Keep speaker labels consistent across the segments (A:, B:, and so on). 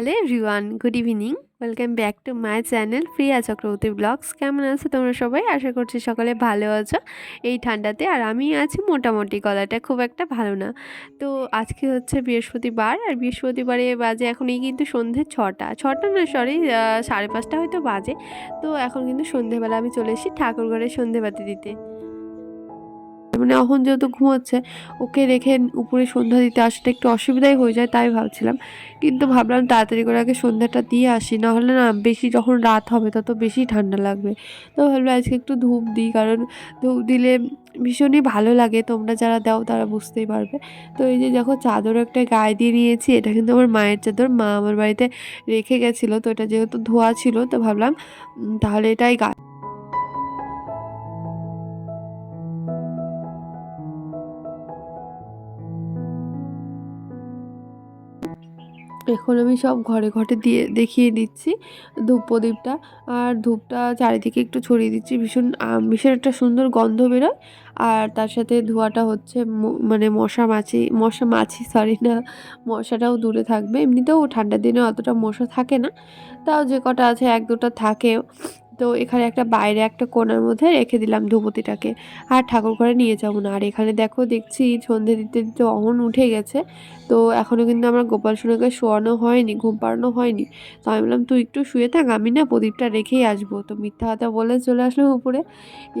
A: Hello everyone good evening. Welcome back to my channel Priya Chakraborty vlogs. কেমন আছো তোমরা সবাই? আশা করছি সকালে ভালো আছো এই ঠান্ডাতে। আর আমি আছি মোটামুটি, গলাটা খুব একটা ভালো না। তো আজকে হচ্ছে বৃহস্পতিবার, আর বৃহস্পতিবারে বাজে এখন এই কিন্তু সন্ধে ছটা। ছটা না সরি সাড়ে পাঁচটা হয়তো বাজে। তো এখন কিন্তু সন্ধেবেলা আমি চলে এসেছি ঠাকুর ঘরে সন্ধেবাতি দিতে। মানে এখন যেহেতু ঘুমোচ্ছে, ওকে রেখে উপরে সন্ধ্যা দিতে আসাটা একটু অসুবিধাই হয়ে যায়, তাই ভাবছিলাম। কিন্তু ভাবলাম তাড়াতাড়ি করে আগে সন্ধ্যাটা দিয়ে আসি, নাহলে না বেশি যখন রাত হবে তত বেশি ঠান্ডা লাগবে। তো ভাবলাম আজকে একটু ধূপ দিই, কারণ ধূপ দিলে ভীষণই ভালো লাগে, তোমরা যারা দাও তারা বুঝতেই পারবে। তো এই যে দেখো চাদর একটা গায়ে দিয়ে নিয়েছি, এটা কিন্তু আমার মায়ের চাদর, মা আমার বাড়িতে রেখে গেছিল, তো এটা যেহেতু ধোয়া ছিল, তো ভাবলাম তাহলে এটাই গা এখন আমি সব ঘরে ঘরে দিয়ে, দেখিয়ে দিচ্ছি ধূপ প্রদীপটা। আর ধূপটা চারিদিকে একটু ছড়িয়ে দিচ্ছি। ভীষণ ভীষণ একটা সুন্দর গন্ধ বেরোয়। আর তার সাথে ধোঁয়াটা হচ্ছে মানে মশা মাছি মশা মাছি সরি না, মশাটাও দূরে থাকবে। এমনিতেও ঠান্ডার দিনে অতটা মশা থাকে না। তাও যে কটা আছে, এক দুটা থাকেও। তো এখানে একটা বাইরে একটা কোণার মধ্যে রেখে দিলাম ধূপতিটাকে আর ঠাকুর ঘরে নিয়ে যাব না। আর এখানে দেখো দেখছি সন্ধে দিতে দিতে অহন উঠে গেছে। তো এখনও কিন্তু আমার গোপাল সোনাকে শোয়ানো হয়নি ঘুম পাড়ানো হয়নি। তো আমি বললাম তুই একটু শুয়ে থাক আমি না প্রদীপটা রেখেই আসব। তো মিথ্যা কথা বলে চলে আসলাম উপরে।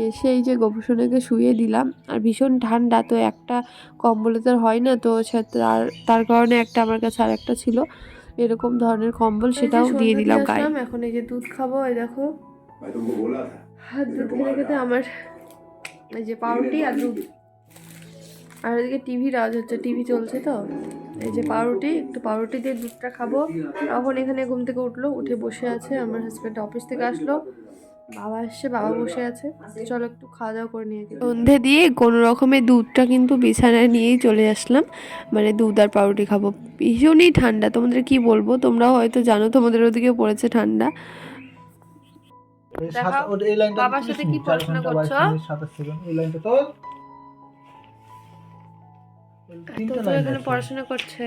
A: এসে এই যে গোপাল সোনাকে শুয়ে দিলাম। আর ভীষণ ঠান্ডা তো একটা কম্বলে তো আর হয় না তো সে তার তার কারণে একটা আমার কাছে আর একটা ছিল। এরকম ধরনের কম্বল সেটাও দিয়ে দিলাম গায়ে। এখন এই যে দুধ খাব এই দেখো।
B: मैं तुमको बोला था
A: আর দুধ খেতে খেতে আমার এই যে পাউরুটি আর দুধ আর এদিকে টিভির আওয়াজ হচ্ছে টিভি চলছে তো এই যে পাউরুটি একটু পাউরুটি দিয়ে দুধটা খাবো তখন এখানে ঘুম থেকে উঠলো উঠে বসে আছে আমার হাজব্যান্ড অফিস থেকে আসলো বাবা এসছে বাবা বসে আছে চলো একটু খাওয়া দাওয়া করে নিয়ে সন্ধে দিয়ে কোনো রকমের দুধটা কিন্তু বিছানায় নিয়েই চলে আসলাম মানে দুধ আর পাউরুটি খাবো ভীষণই ঠান্ডা তোমাদের কি বলবো তোমরাও হয়তো জানো তোমাদের ওদিকে পড়েছে ঠান্ডা
C: এই লাইনটা
A: বাবার সাথে কি পড়াশোনা করছ?
C: মিনিট, সাতাশ সেকেন্ড। এই লাইনটা তো
A: এখানে। পড়াশোনা করছে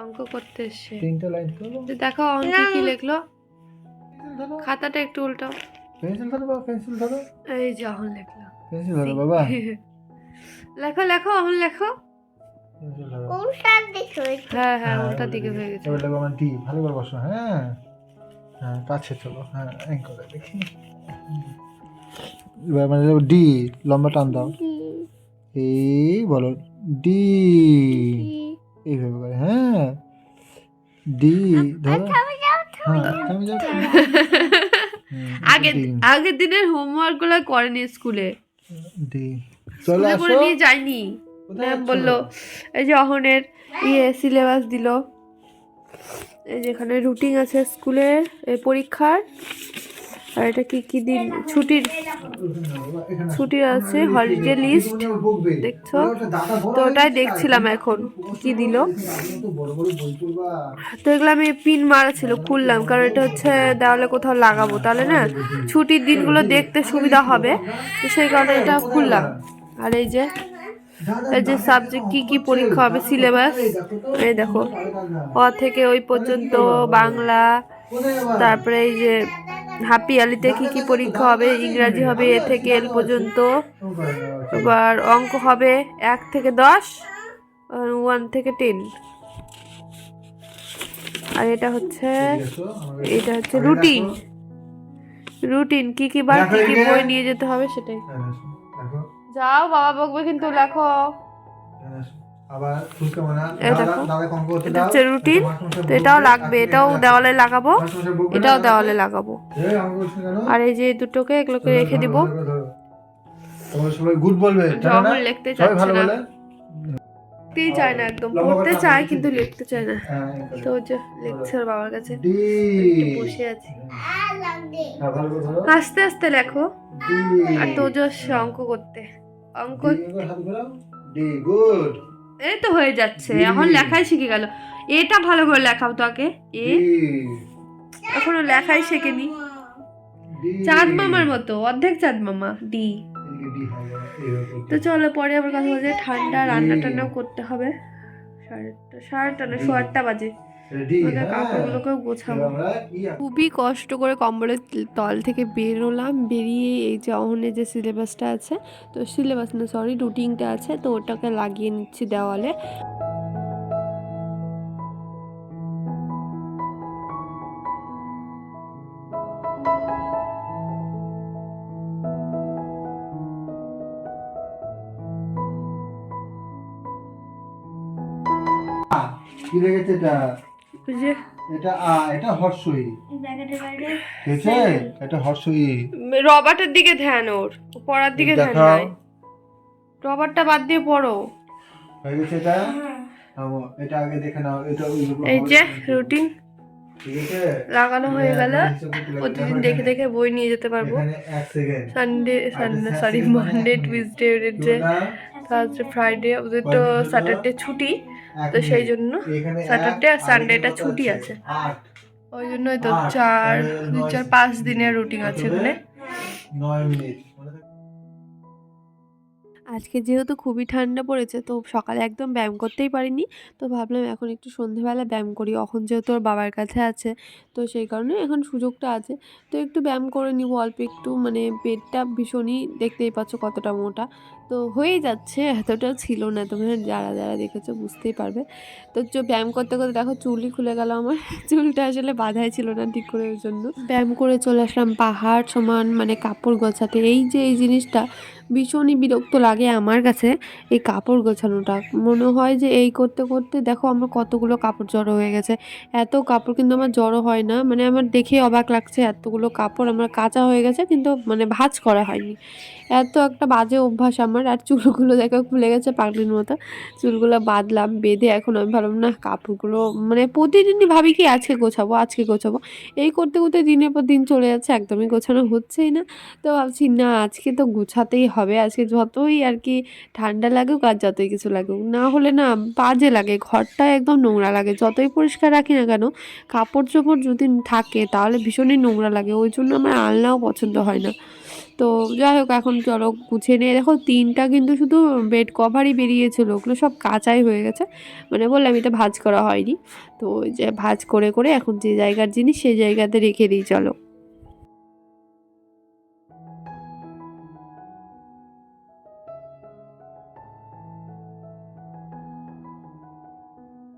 A: অঙ্ক করতে এসছে।
C: তিনটা লাইন তো
A: দেখো অঙ্ক কি লিখলো? খাতাটা একটু উল্টাও
C: পেন্সিল ধরো বাবা পেন্সিল ধরো।
A: এই যে অহন লিখলো।
C: পেন্সিল ধরো বাবা।
A: লেখো লেখো অহন লেখো। হ্যাঁ হ্যাঁ
C: হ্যাঁ,
A: উল্টা দিকে হয়ে গেছে।
C: দেখো আমার ডি ভালো করে বসো হ্যাঁ। হ্যাঁ কাছে চলো হ্যাঁ করে দেখি। এবার মানে ডি লম্বা টান দাও। এই বলো ডি এইভাবে করে হ্যাঁ। ডি ধরো। হ্যাঁ থামে যাও।
A: আগে আগের দিনের হোমওয়ার্কগুলো করেনি স্কুলে
C: ডি চলে আসো।
A: নিয়ে যায়নি। ম্যাম বলল এই যে অহনের ইয়ে সিলেবাস দিল। এই যে এখানে রুটিন আছে স্কুলের পরীক্ষার আর এটা কি কি দিন ছুটির। ছুটির আছে হলিডে লিস্ট দেখছ? তো ওটাই দেখছিলাম এখন, কি দিল
C: তো
A: এগুলো আমি পিন মারা ছিল, খুললাম, কারণ এটা হচ্ছে দেওয়ালে কোথাও লাগাবো, তাহলে না ছুটির দিনগুলো দেখতে সুবিধা হবে তো সেই কারণে এটা খুললাম আর এই যে যে সাবজেক্ট কি কি পরীক্ষা হবে সিলেবাস এই দেখো অ থেকে ওই পর্যন্ত বাংলা তারপরে এই যে হাপি আলিতে কি কি পরীক্ষা হবে ইংরাজি হবে এ থেকে এল পর্যন্ত এবার অঙ্ক হবে এক থেকে দশ ওয়ান থেকে টেন আর এটা হচ্ছে এটা হচ্ছে রুটিন রুটিন কি কি বার কি কি বই নিয়ে যেতে হবে সেটাই।
C: দেখো,
A: যাও বাবা বকবে কিন্তু লেখো হচ্ছে রুটিন। তো এটাও লাগবে এটাও দেওয়ালে লাগাবো। এটাও দেওয়ালে লাগাবো? আর এই যে দুটোকে এগুলোকে রেখে দিব।
C: গুড বলবে
A: লিখতে চাচ্ছে না। লিখতেই চায় না একদম পড়তে চায় কিন্তু লিখতে চায় না।
C: হ্যাঁ, এই করে।
A: তো যে লিখছে বাবার কাছে। বসে আছি।
C: হ্যাঁ।
A: আস্তে আস্তে লেখো। আর তোজস অঙ্ক করতে। অঙ্ক এই তো হয়ে যাচ্ছে। এখন লেখাই শিখে গেল। এটা ভালো করে লেখাও তো আগে এ এখনও লেখাই শেখেনি। চাঁদ মামার মতো অর্ধেক চাঁদ মামা। ডি তো চলো পরে আবার কথা বলছে। ঠান্ডা রান্না টান্নাও করতে হবে। সাড়ে সাড়ে আটটা না সোয়া আটটা বাজে। ওদের
C: হ্যাঁ।
A: কাপড়গুলোকেও গোছাবো। খুবই কষ্ট করে কম্বলের তল থেকে বেরোলাম। বেরিয়ে এই যে অহনের যে সিলেবাসটা আছে তো সিলেবাস না সরি রুটিনটা আছে তো ওটাকে লাগিয়ে নিচ্ছি দেওয়ালে।
C: কি রেখেছে এটা?
A: ওই যে
C: এটা আ এটা হর্ষই। ঠিক আছে এটা হর্ষই।
A: রবার্টের দিকে ধ্যান ওর পড়ার দিকে ধ্যান নাই। বাদ দিয়ে পড়ো।
C: হয়ে গেছে এটা? এটা আগে দেখে নাও এটা
A: এই যে রুটিন। লাগানো হয়ে গেল। প্রতিদিন
C: দেখে
A: দেখে বই নিয়ে যেতে পারব। Sunday Sunday sorry Monday Tuesday Thursday Friday ওদের তো স্যাটারডে ছুটি তো সেই জন্য স্যাটারডে আর সানডেটা ছুটি আছে। ওই জন্যই তো চার
C: দু
A: চার পাঁচ দিনের রুটিন আছে এখানে আজকে যেহেতু খুবই ঠান্ডা পড়েছে তো সকালে একদম ব্যায়াম করতেই পারিনি। তো ভাবলাম এখন একটু সন্ধেবেলা ব্যায়াম করি। এখন যেহেতু ওর বাবার কাছে আছে তো সেই কারণে এখন সুযোগটা আছে। তো একটু ব্যায়াম করে নিব অল্প একটু মানে পেটটা ভীষণই দেখতেই পাচ্ছ কতটা মোটা। তো হয়ে যাচ্ছে এতটাও ছিল না। তোমরা যারা যারা দেখেছ বুঝতেই পারবে। তো ব্যায়াম করতে করতে দেখো চুলই খুলে গেল আমার। চুলটা আসলে বাধাই ছিল না ঠিক করে ওই জন্য। ব্যায়াম করে চলে আসলাম পাহাড় সমান মানে কাপড় গোছাতে। এই যে এই জিনিসটা ভীষণই বিরক্ত লাগে আমার কাছে এই কাপড় গোছানোটা, মনে হয় যে এই করতে করতে দেখো আমার কতগুলো কাপড় জড়ো হয়ে গেছে। এত কাপড় কিন্তু আমার জড়ো হয় না মানে আমার দেখে অবাক লাগছে এতগুলো কাপড় আমার কাঁচা হয়ে গেছে কিন্তু মানে ভাঁজ করা হয়নি। এত একটা বাজে অভ্যাস আমার, আর চুলগুলো দেখো খুলে গেছে পাগলির মতো। চুলগুলো বাঁধলাম, বেঁধে এখন আমি ভাবলাম, না, কাপড়গুলো মানে প্রতিদিনই ভাবি কি আজকে গোছাবো আজকে গোছাবো। এই করতে করতে দিনের পর দিন চলে যাচ্ছে, একদমই গোছানো হচ্ছেই না। তো ভাবছি, না, আজকে তো গোছাতেই হবে, আজকে যতই আর কি ঠান্ডা লাগুক আর যতই কিছু লাগুক। না হলে না বাজে লাগে, ঘরটা একদম নোংরা লাগে। যতই পরিষ্কার রাখি না কেন কাপড় চোপড় যদি থাকে তাহলে ভীষণই নোংরা লাগে। ওই জন্য আমার আলনাও পছন্দ হয় না। তো যাই হোক, এখন চলো গুছিয়ে নিয়ে। দেখো তিনটা কিন্তু শুধু বেড কভারই বেরিয়েছিল। ওগুলো সব কাঁচাই হয়ে গেছে। মানে বললাম এটা ভাজ করা হয়নি। তো ওই যে ভাজ করে করে এখন যে জায়গার জিনিস সেই জায়গাতে রেখে দিই, চলো।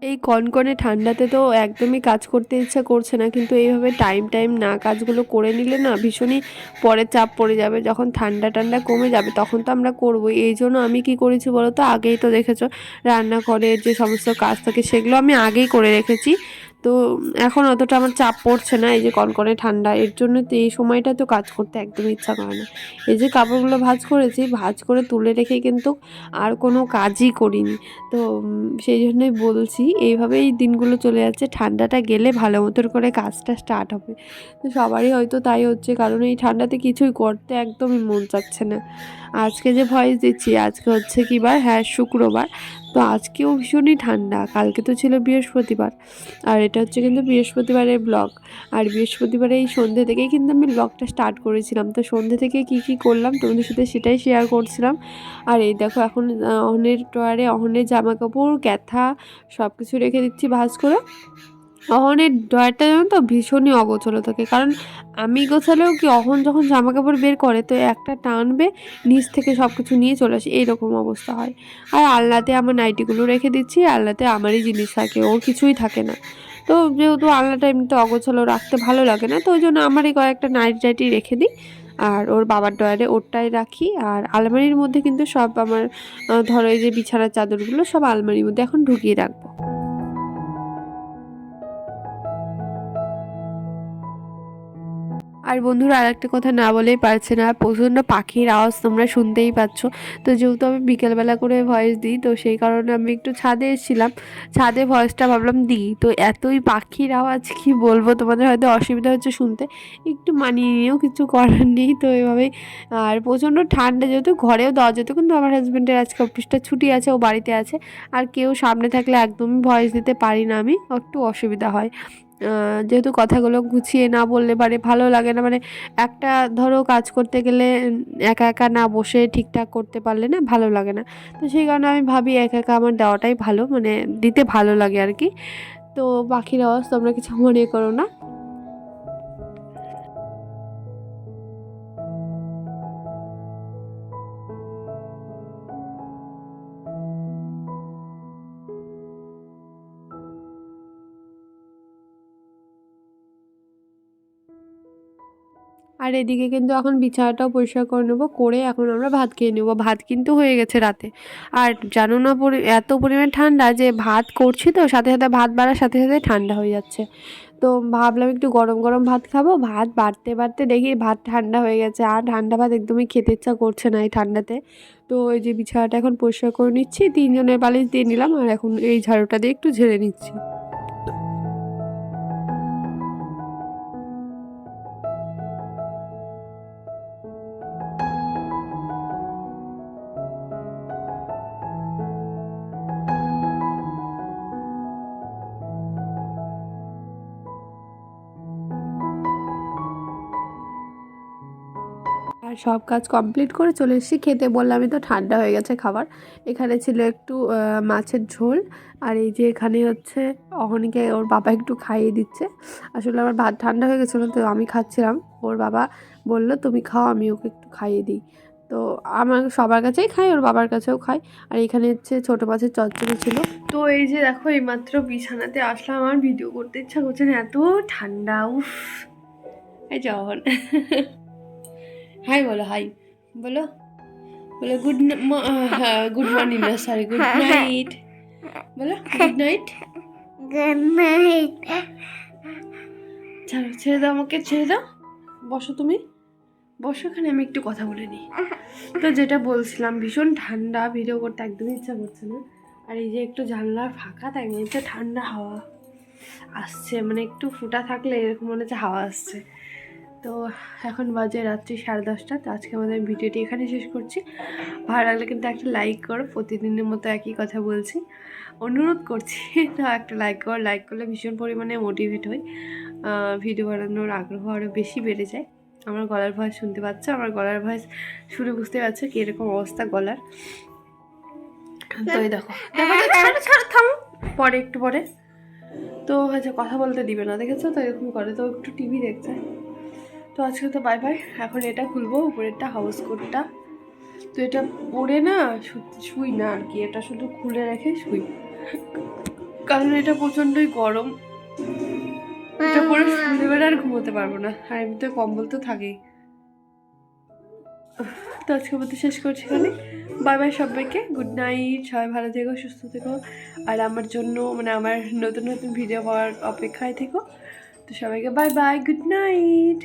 A: এই কনকনে ঠান্ডাতে তো একদমই কাজ করতে ইচ্ছা করছে না, কিন্তু এইভাবে টাইম টাইম না কাজগুলো করে নিলে না ভীষণই পরে চাপ পড়ে যাবে। যখন ঠান্ডা ঠান্ডা কমে যাবে তখন তো আমরা করবোই। এই জন্য আমি কি করেছি বলো তো? আগেই তো দেখেছ রান্নাঘরের যে সমস্ত কাজ থাকে সেগুলো আমি আগেই করে রেখেছি। তো এখন অতটা আমার চাপ পড়ছে না, এই যে কনকনে ঠান্ডা, এর জন্য তো এই সময়টা তো কাজ করতে একদমই ইচ্ছা করে না। এই যে কাপড়গুলো ভাঁজ করেছি, ভাজ করে তুলে রেখে কিন্তু আর কোনো কাজই করিনি। তো সেই জন্যই বলছি, এইভাবেই দিনগুলো চলে যাচ্ছে, ঠান্ডাটা গেলে ভালো মতন করে কাজটা স্টার্ট হবে। তো সবারই হয়তো তাই হচ্ছে, কারণ এই ঠান্ডাতে কিছুই করতে একদমই মন চাচ্ছে না। আজকে যে ভয়েস দিচ্ছি, আজকে হচ্ছে কি বার? হ্যাঁ শুক্রবার। তো আজকেও ভীষণই ঠান্ডা। কালকে তো ছিল বৃহস্পতিবার। আর এটা হচ্ছে কিন্তু বৃহস্পতিবারের ব্লগ আর বৃহস্পতিবারে এই সন্ধ্যে থেকেই কিন্তু আমি ব্লগটা স্টার্ট করেছিলাম। তো সন্ধ্যে থেকে কি কি করলাম তোমাদের সাথে সেটাই শেয়ার করছিলাম। আর এই দেখো এখন অহনের টয়ারে অহনের জামা কাপড় ক্যাথা সব কিছু রেখে দিচ্ছি ভাঁজ করে। অহনের ডয়ারটা জানো তো ভীষণই অগোছলো থাকে কারণ আমি গোছালেও কি অহন যখন জামা কাপড় বের করে, তো একটা টানবে, নিচ থেকে সব কিছু নিয়ে চলে আসে, এইরকম অবস্থা হয়। আর আলনাতে আমার নাইটিগুলো রেখে দিচ্ছি আলনাতে আমারই জিনিস থাকে, ওর কিছুই থাকে না। তো যেহেতু আলনাটা এমনিতে অগোছালো রাখতে ভালো লাগে না, তো ওই জন্য আমারই কয়েকটা নাইটি টাইটি রেখে দিই। আর ওর বাবার ডয়ারে ওরটাই রাখি। আর আলমারির মধ্যে কিন্তু সব আমার ধরো এই যে বিছানার চাদরগুলো সব আলমারির মধ্যে এখন ঢুকিয়ে রাখব। আর বন্ধুরা আর একটা কথা না বলেই পারছে না। প্রচণ্ড পাখির আওয়াজ তোমরা শুনতেই পাচ্ছ। তো যেহেতু আমি বিকেলবেলা করে ভয়েস দিই, তো সেই কারণে আমি একটু ছাদে এসেছিলাম। ছাদে ভয়েসটা ভাবলাম দিই। তো এতই পাখির আওয়াজ, কি বলব? তোমাদের হয়তো অসুবিধা হচ্ছে শুনতে। একটু মানিয়ে নিয়েও কিছু করার নেই তো এভাবেই। আর প্রচণ্ড ঠান্ডা, যেহেতু ঘরেও দেওয়া যেত কিন্তু আমার হাজব্যান্ডের আজকে অফিসটা ছুটি আছে, ও বাড়িতে আছে। আর কেউ সামনে থাকলে একদমই ভয়েস দিতে পারি না আমি, একটু অসুবিধা হয়। যেহেতু কথাগুলো গুছিয়ে না বললে মানে ভালো লাগে না। মানে একটা ধরো কাজ করতে গেলে একা একা না বসে ঠিকঠাক করতে পারলে না ভালো লাগে না। তো সেই কারণে আমি ভাবি একা একা আমার দেওয়াটাই ভালো মানে দিতে ভালো লাগে আর কি। তো পাখির আওয়াজ তোমরা কিছু মনে করো না। আর এদিকে কিন্তু এখন বিছানাটাও পরিষ্কার করে নেব, করে এখন আমরা ভাত খেয়ে নেব। ভাত কিন্তু হয়ে গেছে রাতে। আর জানো না এত পরিমাণ ঠান্ডা যে ভাত করছি তো, সাথে সাথে ভাত বাড়ার সাথে সাথে ঠান্ডা হয়ে যাচ্ছে। তো ভাবলাম একটু গরম গরম ভাত খাব, ভাত বাড়তে বাড়তে দেখি ভাত ঠান্ডা হয়ে গেছে। আর ঠান্ডা ভাত একদমই খেতে ইচ্ছা করছে না এই ঠান্ডাতে। তো ওই যে বিছানাটা এখন পরিষ্কার করে নিচ্ছি, তিনজনের বালিশ দিয়ে নিলাম, আর এখন এই ঝাড়ুটা দিয়ে একটু ঝেড়ে নিচ্ছি। আর সব কাজ কমপ্লিট করে চলে এসেছি। খেতে বললামই তো ঠান্ডা হয়ে গেছে খাবার। এখানে ছিল একটু মাছের ঝোল। আর এই যে এখানে হচ্ছে অহনিকে ওর বাবা একটু খাইয়ে দিচ্ছে। আসলে আমার ভাত ঠান্ডা হয়ে গেছিল তো আমি খাচ্ছিলাম। ওর বাবা বলল, তুমি খাও, আমি ওকে একটু খাইয়ে দিই। তো আমার সবার কাছেই খাই ওর বাবার কাছেও খাই আর এখানে হচ্ছে ছোটো মাছের চচ্চড়ি ছিল। তো এই যে দেখো, এইমাত্র বিছানাতে আসলাম। আমার ভিডিও করতে ইচ্ছা করছে না, এত ঠান্ডা, উফ। এই যখন হাই বলো হাই বলো বলো গুড গুড মর্নিং না সরি গুড নাইট বলো গুড নাইট
B: Good night.
A: ছাড়ো ছেড়ে দাও আমাকে ছেড়ে দাও। বসো তুমি বসো এখানে আমি একটু কথা বলে নিই। তো যেটা বলছিলাম ভীষণ ঠান্ডা ভিডিও করতে একদমই ইচ্ছা করছে না। আর এই যে একটু জানলার ফাঁকা তাই হচ্ছে ঠান্ডা হাওয়া আসছে মানে একটু ফুটা থাকলে এরকম মনে হচ্ছে হাওয়া আসছে। তো এখন বাজে রাত্রি সাড়ে দশটা, তো আজকে আমাদের ভিডিওটি এখানে শেষ করছি। ভালো লাগলে কিন্তু একটা লাইক করো, প্রতিদিনের মতো একই কথা বলছি। অনুরোধ করছি তো একটা লাইক করো। লাইক করলে ভীষণ পরিমাণে মোটিভেট হই। ভিডিও বানানোর আগ্রহ আরও বেশি বেড়ে যায়। আমার গলার ভয়েস শুনতে পাচ্ছ? আমার গলার ভয়েস শুনে বুঝতে পারছ কীরকম অবস্থা গলার। তো দেখো। পরে, একটু পরে। তো হচ্ছে কথা বলতে দিবে না, দেখেছ? তো এরকম করে। তো একটু টিভি দেখছে তো আজকে তো বাই বাই এখন এটা খুলবো, উপরেরটা হাউস কোটটা তো এটা পরে না শুই না আর কি। এটা শুধু খুলে রেখে শুই। কারণ এটা প্রচণ্ডই গরম। এটা পরে বেড়ে আর ঘুমোতে পারব না। আর এমনিতে কম্বল তো থাকেই। তো আজকে মতো শেষ করছি এখানে। বাই বাই সবাইকে। গুড নাইট সবাই ভালো থেকো, সুস্থ থেকো। আর আমার জন্য মানে আমার নতুন নতুন ভিডিও পাওয়ার অপেক্ষায় থেকো। তো সবাইকে বাই বাই গুড নাইট